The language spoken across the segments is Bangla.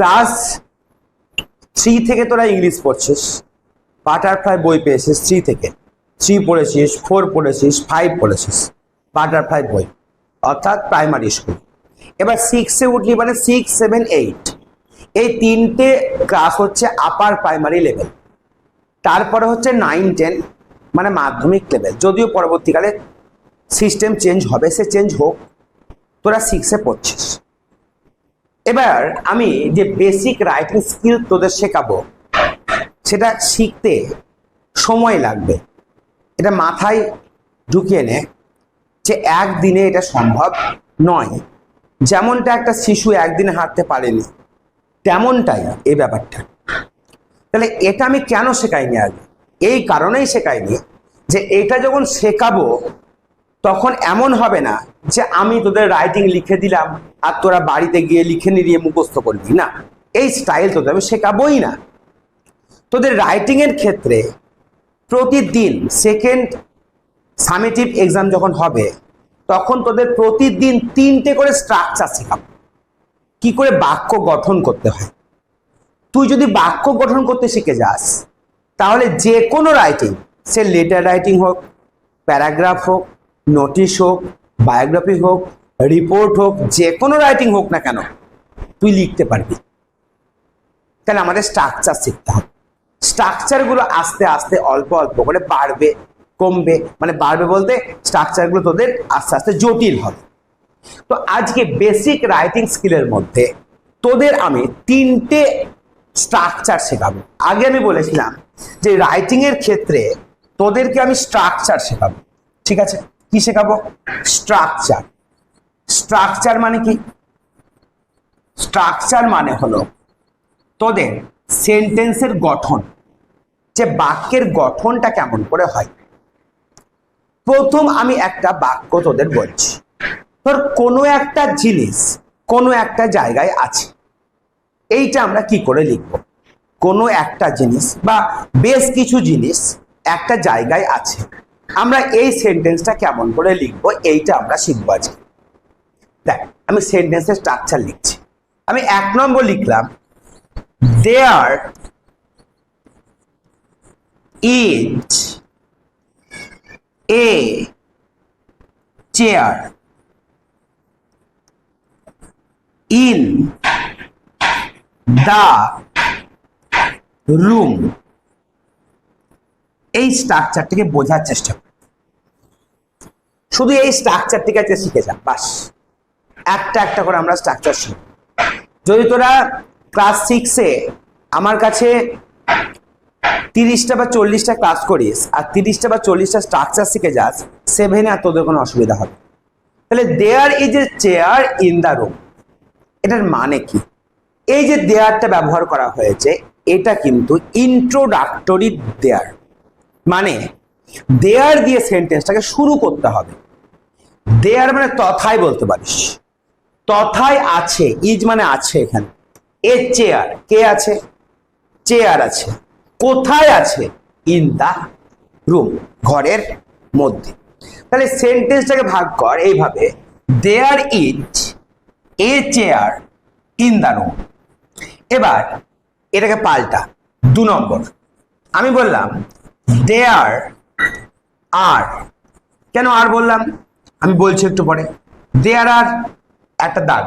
ক্লাস থ্রি থেকে তোরা ইংলিশ পড়ছিস, বাটারফ্লাই বই পেয়েছিস থ্রি থেকে। থ্রি পড়েছিস, ফোর পড়েছিস, ফাইভ পড়েছিস, বাটারফ্লাই বই, অর্থাৎ প্রাইমারি স্কুল। এবার সিক্সে উঠলি মানে সিক্স সেভেন এইট এই তিনটে ক্লাস হচ্ছে আপার প্রাইমারি লেভেল তারপরে হচ্ছে নাইন টেন মানে মাধ্যমিক লেভেল যদিও পরবর্তীকালে সিস্টেম চেঞ্জ হবে, সে চেঞ্জ হোক, তোরা সিক্সে পড়ছিস। এবার আমি যে বেসিক রাইটিং স্কিল তোদের শেখাবো, সেটা শিখতে সময় লাগবে। এটা মাথায় ঢুকিয়ে নে যে একদিনে এটা সম্ভব নয়। যেমনটা একটা শিশু একদিনে হাঁটতে পারেনি, তেমনটাই এই ব্যাপারটা। তাহলে এটা আমি কেন শেখাইনি আগে? এই কারণেই শেখাইনি যে এটা যখন শেখাবো তখন এমন হবে না যে আমি তোদের রাইটিং লিখে দিলাম আর তোরা বাড়িতে গিয়ে লিখে নিয়ে মুখস্থ করবি। না, এই স্টাইল তোদের আমি শেখাবোই না। তোদের রাইটিং এর ক্ষেত্রে প্রতিদিন সেকেন্ড সামেটিভ এক্সাম যখন হবে, তখন তোদের প্রতিদিন তিনটে করে স্ট্রাকচার শেখাবো। কি করে বাক্য গঠন করতে হয়। তুই যদি বাক্য গঠন করতে শিখে যাস, তাহলে যে কোনো রাইটিং সে লেটার রাইটিং হোক প্যারাগ্রাফ হোক নোটিশ হোক, বায়োগ্রাফি হোক, রিপোর্ট হোক, যে কোনো রাইটিং হোক না কেন, তুই লিখতে পারবি। তাহলে আমাদের স্ট্রাকচার শিখতে হবে। স্ট্রাকচারগুলো আস্তে আস্তে, অল্প অল্প করে বাড়বে, কমবে। মানে বাড়বে বলতে স্ট্রাকচারগুলো তোদের আস্তে আস্তে জটিল হবে। তো আজকে বেসিক রাইটিং স্কিলের মধ্যে তোদের আমি তিনটে স্ট্রাকচার শেখাবো। আগে আমি বলেছিলাম যে রাইটিং এর ক্ষেত্রে তোদেরকে আমি স্ট্রাকচার শেখাবো। ঠিক আছে? কি শেখাবো? স্ট্রাকচার স্ট্রাকচার মানে কি? স্ট্রাকচার মানে হলো তোদের সেন্টেন্সের গঠন। যে বাক্যের গঠনটা কেমন করে হয়। প্রথম আমি একটা বাক্য তোদের বলছি। তোর কোনো একটা জিনিস কোনো একটা জায়গায় আছে। এইটা আমরা কি করে লিখব? কোনো একটা জিনিস বা বেশ কিছু জিনিস একটা জায়গায় আছে। আমরা এই সেন্টেন্সটা কেমন করে লিখব? এইটা আমরা শিখব আজকে। দেখ, আমি সেন্টেন্সের স্ট্রাকচার লিখছি। আমি এক নম্বর লিখলাম there is a chair in the room এই স্ট্রাকচারটিকে বোঝার চেষ্টা কর। শুধু এই স্ট্রাকচারটিকে আজকে শিখে যা বাস। একটা একটা করে আমরা স্ট্রাকচার শিখব। যদি তোরা ক্লাস সিক্সে আমার কাছে তিরিশটা বা চল্লিশটা ক্লাস করিস আর তিরিশটা বা চল্লিশটা স্ট্রাকচার শিখে যাস সেভেনে আর তোদের কোনো অসুবিধা হবে তাহলে there is a chair in the room এটার মানে কি? এই যে দেয়ারটা ব্যবহার করা হয়েছে, এটা কিন্তু ইন্ট্রোডাক্টরি দেয়ার মানে দেয়ার দিয়ে সেন্টেন্সটাকে শুরু করতে হবে। দেয়ার মানে তথায় বলতে পারিস। তথায় আছে ইজ মানে আছে এখানে। এ চেয়ার কে আছে? চেয়ার আছে। কোথায় আছে? ইন দা রুম ঘরের মধ্যে। তাহলে সেন্টেন্সটাকে ভাগ কর এইভাবে। There is a chair in the room এবার, এটাকে পাল্টা। দু নম্বর। আমি বললাম দেয়ার আর কেন আর বললাম? আমি বলছি একটু পরে। দেয়ার আর একটা দাগ।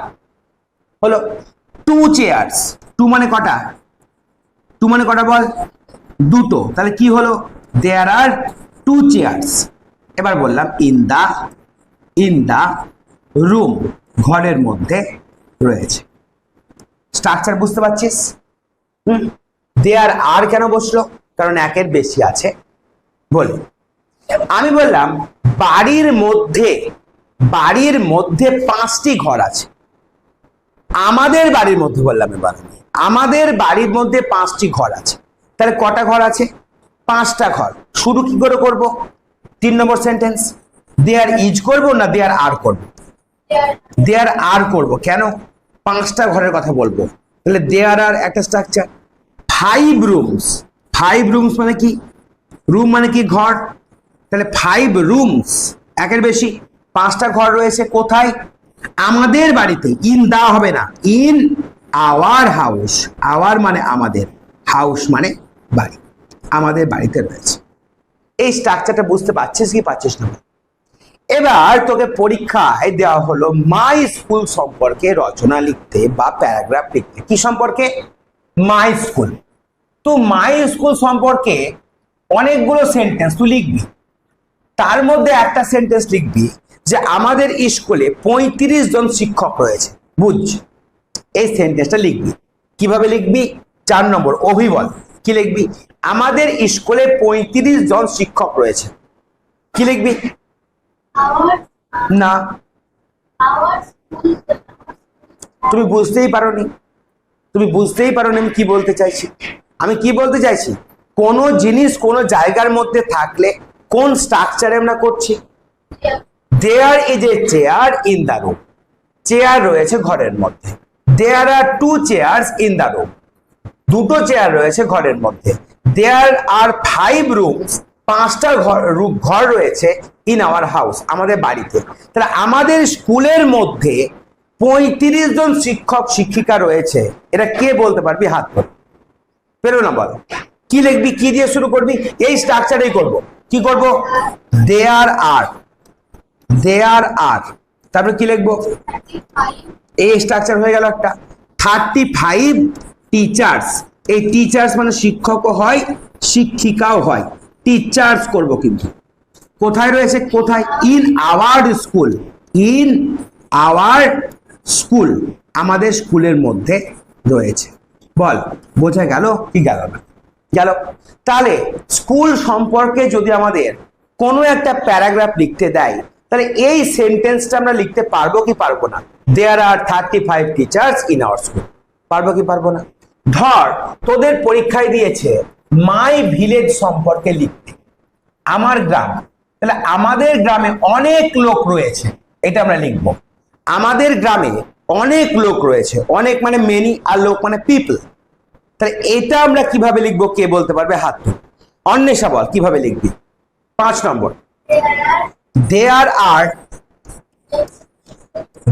হলো টু চেয়ার্স টু মানে কটা? টু মানে কটা বল? দুটো। তাহলে কি হলো? দেয়ার আর টু চেয়ার্স এবার বললাম in the in the room ঘরের মধ্যে রয়েছে। স্ট্রাকচার বুঝতে পারছিস? হুম। দেয়ার আর কেন বসল? কারণ একের বেশি আছে। বলি আমি বললাম, বাড়ির মধ্যে বাড়ির মধ্যে পাঁচটি ঘর আছে। আমাদের বাড়ির মধ্যে বললাম এবার আমাদের বাড়ির মধ্যে পাঁচটি ঘর আছে। তাহলে কটা ঘর আছে? পাঁচটা ঘর। শুরু কি করে করব? তিন নম্বর সেন্টেন্স দেয়ার ইজ করব না দেয়ার আর করব? দেয়ার আর করব। কেন? পাঁচটা ঘরের কথা বলব। তাহলে দেয়ার আর একটা structure five rooms five rooms মানে কি? রুম মানে কি ঘর? তাহলে ফাইভ রুমস একের বেশি। পাঁচটা ঘর রয়েছে কোথায়? আমাদের বাড়িতে। ইন দা হবে না। ইন আওয়ার হাউস আওয়ার মানে আমাদের। হাউস মানে বাড়ি। আমাদের বাড়িতে রয়েছে। এই স্ট্রাকচারটা বুঝতে পারছিস কি পাচ্ছিস না? এবার তোকে পরীক্ষায় দেওয়া হলো মাই স্কুল সম্পর্কে রচনা লিখতে বা প্যারাগ্রাফ লিখতে। কি সম্পর্কে? মাই স্কুল তো মাই স্কুল সম্পর্কে অনেকগুলো সেন্টেন্স তুই লিখবি। তার মধ্যে একটা সেন্টেন্স লিখবি যে আমাদের স্কুলে পঁয়ত্রিশ জন শিক্ষক রয়েছে বুঝ এই সেন্টেন্সটা লিখবি। কীভাবে লিখবি? চার নম্বর, অভিবল। কি লিখবি? আমাদের স্কুলে পঁয়ত্রিশ জন শিক্ষক রয়েছে। কি লিখবি? না। তুমি বুঝতেই পারোনি। তুমি বুঝতেই পারোনি আমি কি বলতে চাইছি। আমি কি বলতে চাইছি? কোনো জিনিস কোনো জায়গার মধ্যে থাকলে কোন স্ট্রাকচারে আমরা করছি? There is a chair in the room chair রয়েছে ঘরের মধ্যে। There are two chairs in the room দুটো চেয়ার রয়েছে ঘরের মধ্যে। দেয়ার আর ফাইভ রুমস পাঁচটা ঘর ঘর রয়েছে ইন আওয়ার হাউস আমাদের বাড়িতে। তাহলে আমাদের স্কুলের মধ্যে পঁয়ত্রিশ জন শিক্ষক, শিক্ষিকা রয়েছে। এটা কে বলতে পারবি? হাত ধর। পেরো না বল কি লিখবি, কি দিয়ে শুরু করবি? এই স্ট্রাকচারেই করব। কি করব? দেয়ার আর দেয়ার আর তারপরে কি লিখব? এই স্ট্রাকচার হয়ে গেল একটা। থার্টি ফাইভ টিচার্স এই টিচার্স মানে শিক্ষকও হয়, শিক্ষিকাও হয়। টিচার্স করব কিন্তু। কোথায় রয়েছে? কোথায়? In our school in our school আমাদের স্কুলের মধ্যে রয়েছে। বল, বোঝা গেল কি গেল না? গেল। তাহলে স্কুল সম্পর্কে যদি আমাদের কোনো একটা প্যারাগ্রাফ লিখতে দেয়, তাহলে এই সেন্টেন্সটা আমরা লিখতে পারব কি পারব না? There are thirty five teachers in our school পারব কি পারব না? ধর, তোদের পরীক্ষায় দিয়েছে মাই ভিলেজ সম্পর্কে লিখতে। আমার গ্রাম। তাহলে আমাদের গ্রামে অনেক লোক রয়েছে, এটা আমরা লিখব। আমাদের গ্রামে অনেক লোক রয়েছে, অনেক মানে মেনি আর লোক মানে পিপল তাহলে এটা আমরা কীভাবে লিখব? কে বলতে পারবে? হাত অন্বেষা বল, কীভাবে লিখবি? পাঁচ নম্বর। দেয়ার আর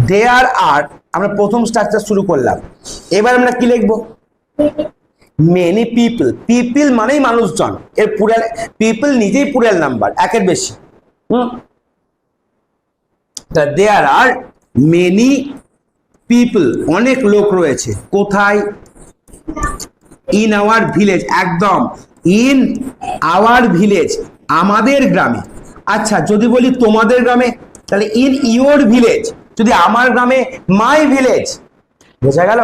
দেয়ার আর আমরা প্রথম স্ট্রাকচার শুরু করলাম। এবার আমরা কি লিখব? মেনি পিপল পিপল মানেই মানুষজন। এর পুরাল পিপল নিজেই পুরাল নাম্বার একের বেশি। হুম? দেয়ার আর মেনি পিপল অনেক লোক রয়েছে। কোথায়? ইন আওয়ার ভিলেজ একদম। ইন আওয়ার ভিলেজ আমাদের গ্রামে। আচ্ছা যদি বলি তোমাদের গ্রামে তাহলে ইন ইওর ভিলেজ যদি আমার গ্রামে মাই ভিলেজ বোঝা গেল?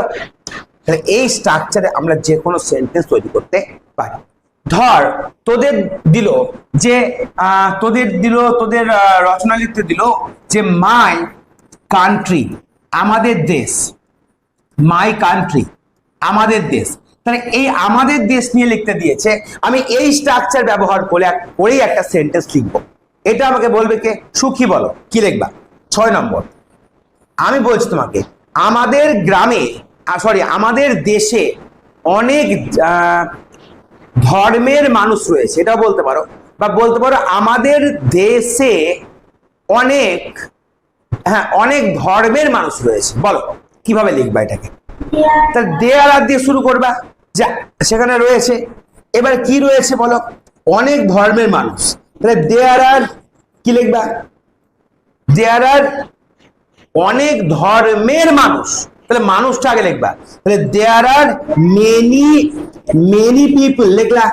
তাহলে এই স্ট্রাকচারে আমরা যে কোনো সেন্টেন্স তৈরি করতে পারি। ধর তোদের দিল যে তোদের দিল তোদের আহ, রচনা লিখতে দিল যে মাই কান্ট্রি আমাদের দেশ মাই কান্ট্রি আমাদের দেশ। তাহলে এই আমাদের দেশ নিয়ে লিখতে দিয়েছে, আমি এই স্ট্রাকচার ব্যবহার করে করেই একটা সেন্টেন্স লিখব। এটা আমাকে বলবে কে? সুখী বলো। কি লিখবা? ছয় নম্বর। আমি বলছি তোমাকে, আমাদের গ্রামে সরি আমাদের দেশে অনেক ধর্মের মানুষ রয়েছে। এটাও বলতে পারো। বা বলতে পারো, আমাদের দেশে অনেক হ্যাঁ অনেক ধর্মের মানুষ রয়েছে। বলো, কীভাবে লিখবা এটাকে? তাহলে দেয়ার আর দিয়ে শুরু করবা। যা, সেখানে রয়েছে। এবার কি রয়েছে বলো? অনেক ধর্মের মানুষ। তাহলে দেয়ার আর কি লিখবা? দেয়ার আর অনেক ধর্মের মানুষ। তাহলে মানুষটা আগে লিখবা। তাহলে there are many many people লিখলা।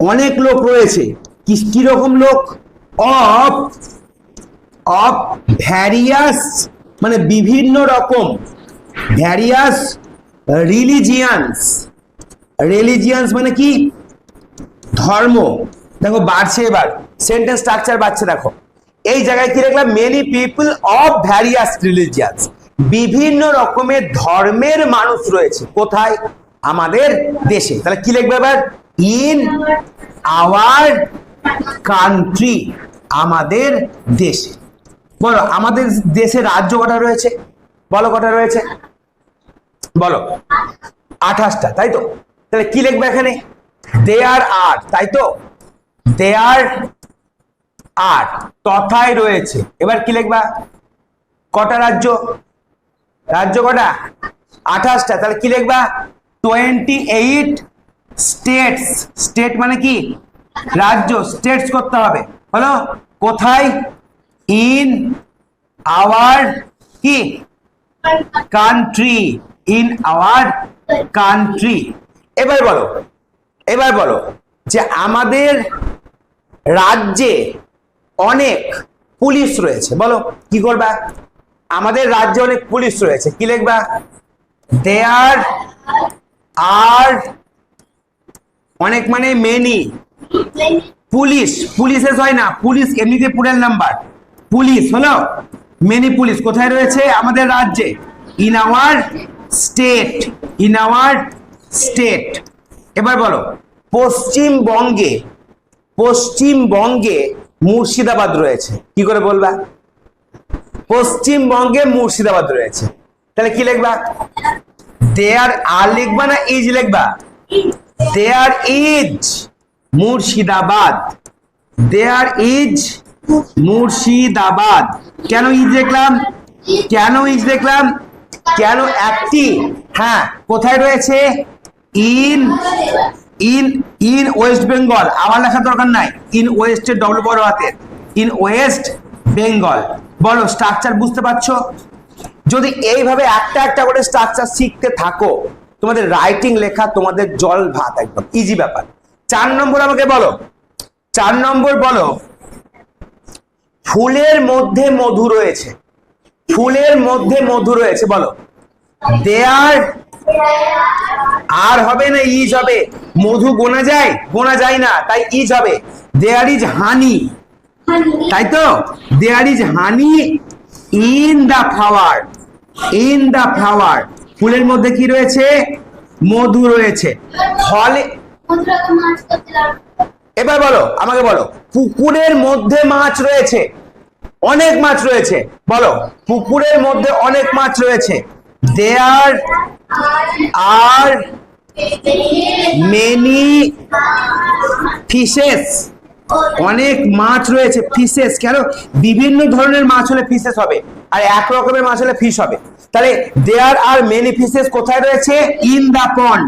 অনেক লোক রয়েছে। কি, কীরকম লোক? অফ অফ ভ্যারিয়াস মানে বিভিন্ন রকম ভ্যারিয়াস রিলিজিয়ান্স রিলিজিয়ান্স মানে কি? ধর্ম। দেখো, বাড়ছে এবার। সেন্টেন্স স্ট্রাকচার বাড়ছে, দেখো। এই জায়গায় কি লিখলাম many people of various religions বিভিন্ন রকমের ধর্মের মানুষ রয়েছে। কোথায়? আমাদের দেশে। তাহলে কি লিখবে এবার? ইন আওয়ার কান্ট্রি আমাদের দেশে। বলো, আমাদের দেশে রাজ্য কটা রয়েছে? বলো কটা রয়েছে? বলো, আঠাশটা, তাই তো? তাহলে কি লিখবে এখানে? দেয়ার আর তাই তো? দেয়ার আর তথায় রয়েছে। এবার কি লিখবা? কটা রাজ্য? রাজ্য কটা? আঠাশটা, তাহলে কি লিখবা? টোয়েন্টি এইট স্টেটস স্টেট মানে কি? রাজ্য স্টেটস করতে হবে। হলো কোথায় ইন আওয়ার কি? কান্ট্রি ইন আওয়ার কান্ট্রি এবার বলো এবার বলো যে আমাদের রাজ্যে অনেক পুলিশ রয়েছে। বলো কি করবা? আমাদের রাজ্যে অনেক পুলিশ রয়েছে। কি লিখবা? দেয়ার আর অনেক মানে মেনি many পুলিশ পুলিশের হয় না। পুলিশ এমনিতে পুরের নাম্বার। পুলিশ, হলো মেনি পুলিশ, কোথায় রয়েছে? আমাদের রাজ্যে। In our state in our state এবার বলো, পশ্চিমবঙ্গে পশ্চিমবঙ্গে মুর্শিদাবাদ রয়েছে। কি করে বলবা? পশ্চিমবঙ্গে মুর্শিদাবাদ রয়েছে। তাহলে কি লিখবা? দেয়ার আর লিখবা না ইজ লিখবা? There is Murshidabad. There is Murshidabad. কেন ইজ দেখলাম? কেন ইজ দেখলাম? কেন একটি? হ্যাঁ কোথায় রয়েছে? In in in West Bengal. আমার লেখার দরকার নাই। ইন ওয়েস্টের ডব্লিউ বড় হাতের। In West Bengal. বলো স্ট্রাকচার বুঝতে পারছ? যদি এইভাবে একটা একটা করে স্ট্রাকচার শিখতে থাকো, তোমাদের রাইটিং লেখা তোমাদের জল ভাত একদম। ইজি ব্যাপার। চার নম্বর আমাকে বলো। চার নম্বর বলো ফুলের মধ্যে মধু রয়েছে। ফুলের মধ্যে মধু রয়েছে বলো। দেয়ার আর হবে না ইজ হবে। মধু গোনা যায় গোনা যায় না তাই ইজ হবে। There is honey. তাই তো? There is honey in the flower in the flower. ফুলের মধ্যে কি রয়েছে? মধু রয়েছে। ফলে এবার বলো, আমাকে বলো, পুকুরের মধ্যে মাছ রয়েছে, অনেক মাছ রয়েছে, বলো, পুকুরের মধ্যে অনেক মাছ রয়েছে, দেয়ার আর মেনি ফিশেস, অনেক মাছ রয়েছে, ফিশেস, কেন? বিভিন্ন ধরনের মাছ হলে ফিশেস হবে, আর এক রকমের মাছ হলে ফিশ হবে। তাহলে দেয়ার আর মেনি ফিশেস কোথায় রয়েছে? ইন দা পন্ড,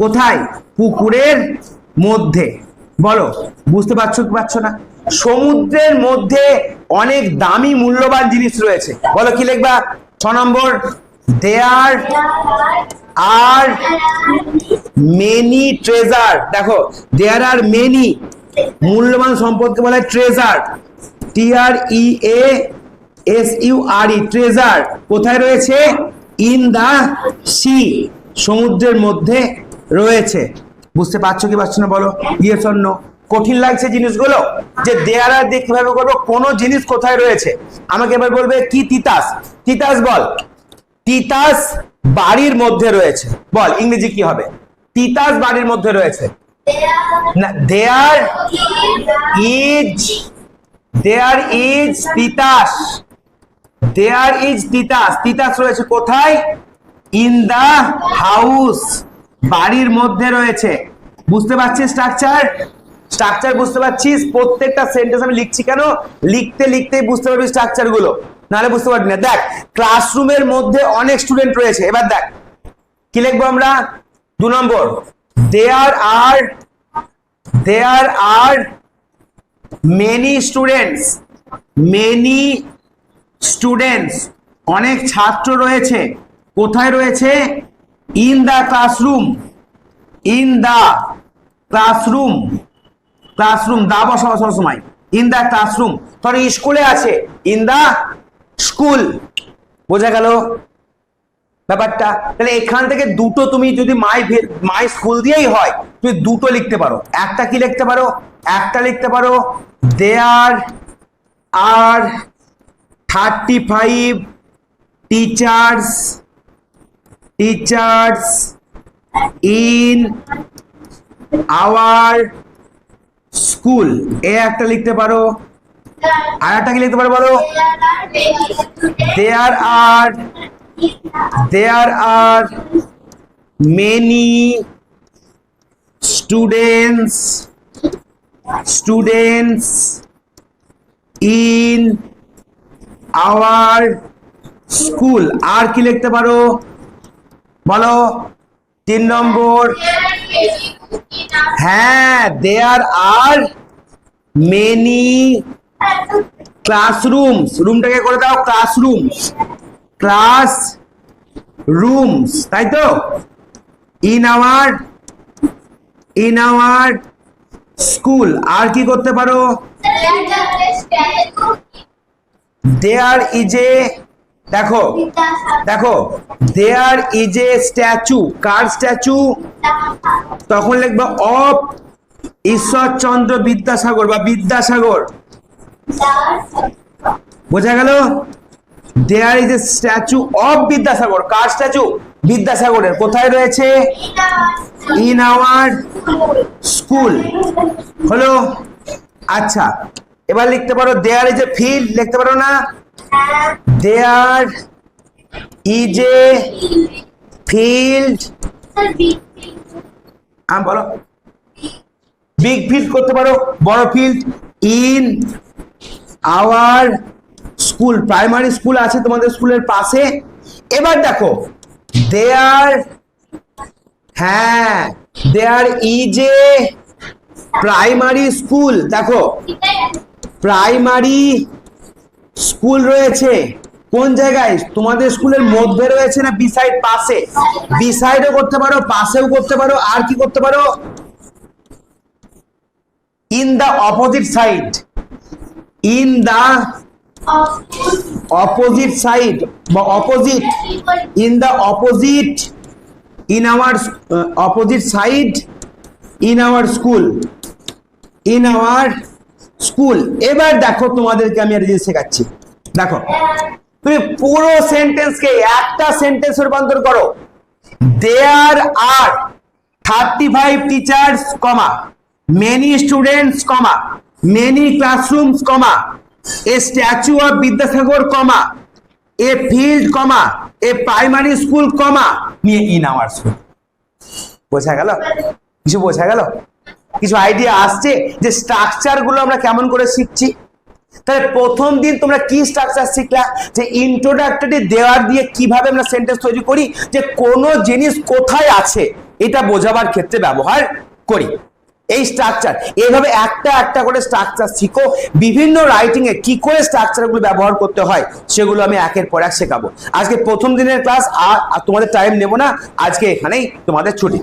কোথায়? পুকুরের মধ্যে। বলো, বুঝতে পারছ কি পারছ না? সমুদ্রের মধ্যে অনেক দামি মূল্যবান জিনিস রয়েছে। বলো কি লিখবা? ছ নম্বর দেয়ার আর মেনি ট্রেজার দেখো দেয়ার আর মেনি মূল্যবান সম্পদকে বলা treasure T R E A S U R E treasure কোথায় রয়েছে? ইন দা সি সমুদ্রের মধ্যে রয়েছে। বুঝতে পারছ কি পারছ না বলো? ইয়েস অন্য কঠিন লাগছে জিনিসগুলো, যে দেয়ার আর দিয়ে কীভাবে করব, কোন জিনিস কোথায় রয়েছে? আমাকে এবার বলবে কি তিতাস? তিতাস বল। তিতাস বাড়ির মধ্যে রয়েছে। বল, ইংরেজি কি হবে? তিতাস বাড়ির মধ্যে রয়েছে। না there is there is Titas. There is Titas. Titas রয়েছে কোথায়? ইন দা হাউস বাড়ির মধ্যে রয়েছে। বুঝতে পারছিস স্ট্রাকচার স্ট্রাকচার বুঝতে পারছিস? প্রত্যেকটা সেন্টেন্স আমি লিখছি কেন? লিখতে লিখতেই বুঝতে পারবি স্ট্রাকচারগুলো। নাহলে বুঝতে পারবি না। দেখ ক্লাসরুমের মধ্যে অনেক স্টুডেন্ট রয়েছে। এবার দেখ, কি লিখব আমরা? দু নম্বর। There are there are many students many students অনেক ছাত্র রয়েছে। কোথায় রয়েছে? In the classroom in the classroom classroom the বসাবো সবসময় ইন দা ক্লাসরুম ধর স্কুলে আছে। ইন দা স্কুল বোঝা গেল ব্যাপারটা? তাহলে এখান থেকে দুটো তুমি যদি মাই মাই স্কুল দিয়েই হয়, তুমি দুটো লিখতে পারো। একটা কি লিখতে পারো? একটা লিখতে পারো there are thirty five teachers teachers in our school এ একটা লিখতে পারো। আর একটা কি লিখতে পারো বলো? দেয়ার আর there are many students students in our school. আর কি লিখতে পারো? বলো, তিন নম্বর। হ্যাঁ দেয়ার আর মেনি ক্লাসরুমস রুমটাকে করে দাও ক্লাসরুমস ক্লাস রুমস তাই তো? In our in our school আর কি করতে পারো? দেয়ার ইজ এ দেখো দেখো দেয়ার ইজ এ স্ট্যাচু কার স্ট্যাচু তখন লিখবে অফ ঈশ্বরচন্দ্র বিদ্যাসাগর বা বিদ্যাসাগর। বোঝা গেল? There is a statue of Vidyasagar. Car statue বিদ্যাসাগরের। কোথায় রয়েছে? ইন আওয়ার স্কুল হলো? আচ্ছা এবার লিখতে পারো দেয়ার ইজ এ ফিল্ড লিখতে পারো না? দেয়ার ইজ এ ফিল্ড হ্যাঁ বলো। বিগ ফিল্ড করতে পারো, বড় field in our school primary school আছে তোমাদের স্কুলের পাশে। এবার দেখো দেয়ার হ্যাঁ there is a primary school দেখো প্রাইমারি স্কুল রয়েছে। কোন জায়গায়? তোমাদের স্কুলের মধ্যে রয়েছে না বিসাইড পাশে? বিসাইডও করতে পারো, পাশেও করতে পারো, আর কি করতে পারো? In the opposite side in the opposite side বা opposite in the opposite in our opposite side in our school in our school. এবার দেখো তোমাদেরকে আমি একটা জিনিস শেখাচ্ছি। দেখো, তুমি পুরো সেন্টেন্সকে একটা সেন্টেন্স রূপান্তর করো। There are thirty five teachers comma many students comma many classrooms comma a statue of Vidyasagar comma a field comma a primary school comma নিয়ে ইন আওয়ার স্কুল বোঝা গেল? কিছু বোঝা গেল? কিছু আইডিয়া আসছে যে স্ট্রাকচারগুলো আমরা কেমন করে শিখছি? তাহলে প্রথম দিন তোমরা কি স্ট্রাকচার শিখলা? যে ইন্ট্রোডাক্টরি দেওয়ার দিয়ে কীভাবে আমরা সেন্টেন্স তৈরি করি? যে কোন জিনিস কোথায় আছে? এটা বোঝাবার ক্ষেত্রে ব্যবহার করি। এই স্ট্রাকচার এইভাবে একটা একটা করে স্ট্রাকচার শিখো। বিভিন্ন রাইটিং এ কি করে স্ট্রাকচারগুলো ব্যবহার করতে হয়, সেগুলো আমি একের পর এক শেখাবো। আজকে প্রথম দিনের ক্লাস আর তোমাদের টাইম নেব না। আজকে এখানেই তোমাদের ছুটি।